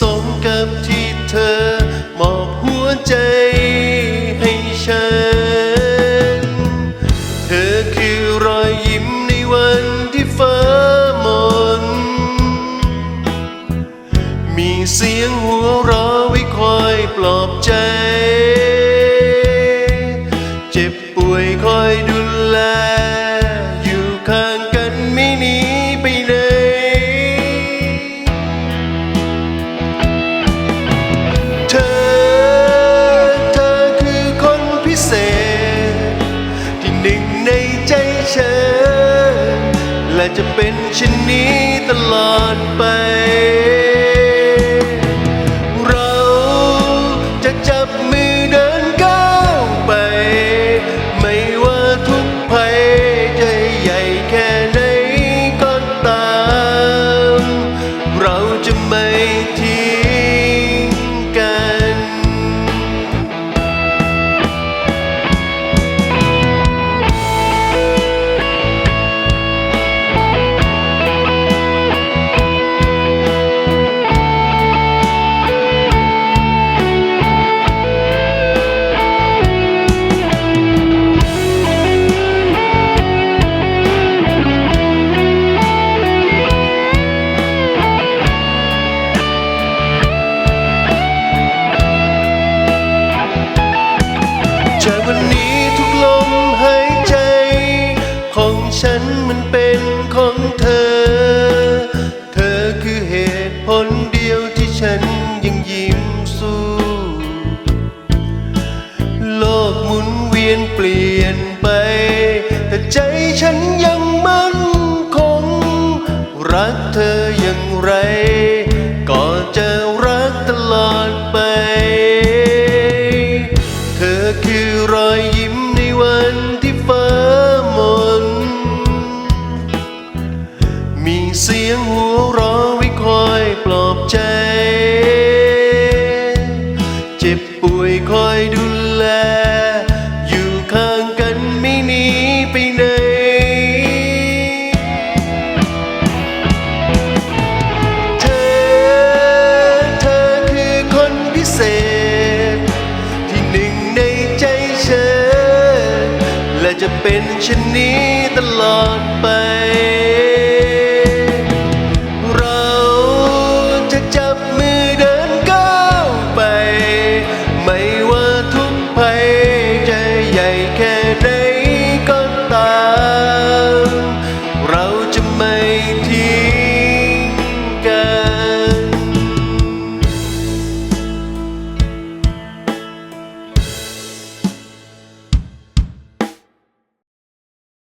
สมกับที่เธอมอบหัวใจให้ฉัน เธอคือรอยยิ้มในวันที่ฟ้ามน มีเสียงหัวเราะไว้คอยปลอบใจ หนึ่งในใจฉัน และจะเป็นเช่นนี้ตลอดไป เราจะจับมือเดินก้าวไป ไม่ว่าทุกภัยจะใหญ่แค่ไหนก็ตาม เราจะไม่ทิ้ จากวันนี้ทุกลมหายใจ ของฉันมันเป็นของเธอ เธอคือเหตุผลเดียวที่ฉันยังยิ้มสู้ โลกหมุนเวียนเปลี่ยนไป แต่ใจฉันยังมั่นคง รักเธออย่างไร ก็จะรักตลอด มีเสียงหัวเราะไว้คอยปลอบใจ เจ็บป่วยคอยดูแล อยู่ข้างกันไม่หนีไปไหน เธอ เธอคือคนพิเศษ ที่หนึ่งในใจฉัน และจะเป็นเช่นนี้ตลอดไป